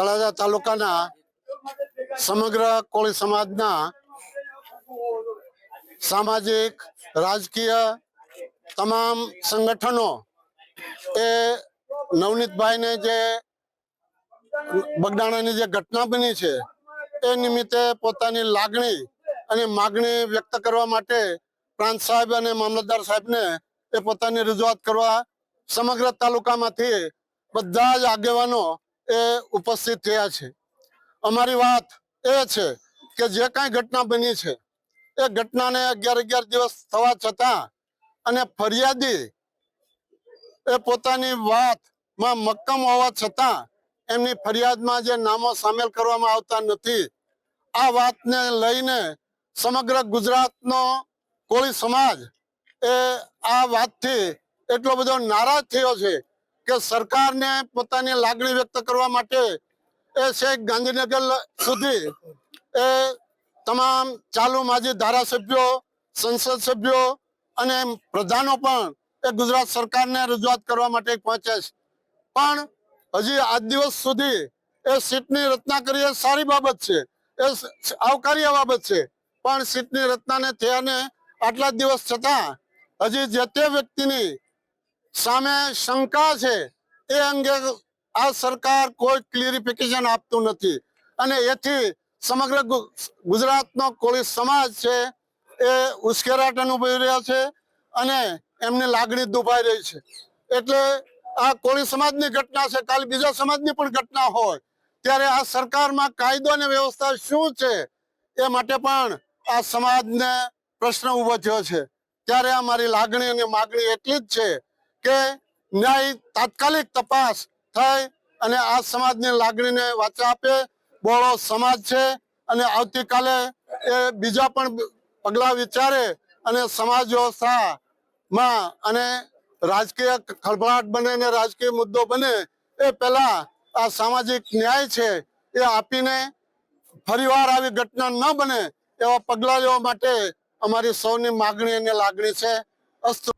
તળાજા તાલુકાના સમગ્ર કોળી સમાજના સામાજિક, રાજકીય તમામ સંગઠનો એ નવનીતભાઈને જે બગડાણાની જે ઘટના બની છે, એ નિમિત્તે પોતાની લાગણી અને માગણી વ્યક્ત કરવા માટે પ્રાંત સાહેબ અને મામલતદાર સાહેબને એ પોતાની રજૂઆત કરવા સમગ્ર તાલુકામાંથી બધા જ આગેવાનો એ ઉપસ્થિત થયા છે. અમારી વાત એ છે કે જે કાંઈ ઘટના બની છે, એ ઘટનાને અગિયાર અગિયાર દિવસ થવા છતાં અને ફરિયાદી એ પોતાની વાતમાં મક્કમ હોવા છતાં એમની ફરિયાદમાં જે નામો સામેલ કરવામાં આવતા નથી, આ વાતને લઈને સમગ્ર ગુજરાતનો કોળી સમાજ એ આ વાતથી એટલો બધો નારાજ થયો છે કે સરકારને પોતાની લાગણી વ્યક્ત કરવા માટે એ છે ગાંધીનગર સુધી એ તમામ ચાલુ માજી ધારાસભ્યો, સંસદ સભ્યો અને પ્રધાનો પણ એ ગુજરાત સરકારને રજૂઆત કરવા માટે પહોંચે છે. પણ હજી આજ દિવસ સુધી એ સીટની રચના કરી એ સારી બાબત છે. એ આવકાર્ય બાબત છે. પણ સીટની રચનાને થયાને આટલા દિવસ છતાં હજી જે તે વ્યક્તિની સામે શંકા છે, એ અંગે આ સરકાર કોઈ ક્લિયરિફિકેશન આપતું નથી. અને એથી સમગ્ર ગુજરાતનો કોળી સમાજ છે, એ ઉશ્કેરાટ અનુભવી રહ્યા છે અને એમની લાગણી દુભાઈ રહી છે. એટલે આ કોળી સમાજની ઘટના છે, કાલે બીજા સમાજની પણ ઘટના હોય, ત્યારે આ સરકારમાં કાયદો અને વ્યવસ્થા શું છે, એ માટે પણ આ સમાજને પ્રશ્ન ઊભો થયો છે. ત્યારે અમારી લાગણી અને માગણી એટલી જ છે કે ન્યાય તાત્કાલિક તપાસ થાય અને આ સમાજની લાગણીને વાચા આપે. બોળો સમાજ છે અને આવતીકાલે એ બીજા પણ પગલા વિચારે અને સમાજ વ્યવસ્થામાં અને રાજકીય ખળભળાટ બને ને રાજકીય મુદ્દો બને એ પહેલા આ સામાજિક ન્યાય છે એ આપીને ફરીવાર આવી ઘટના ન બને એવા પગલા લેવા માટે અમારી સૌની માગણી અને લાગણી છે. અસ્તુ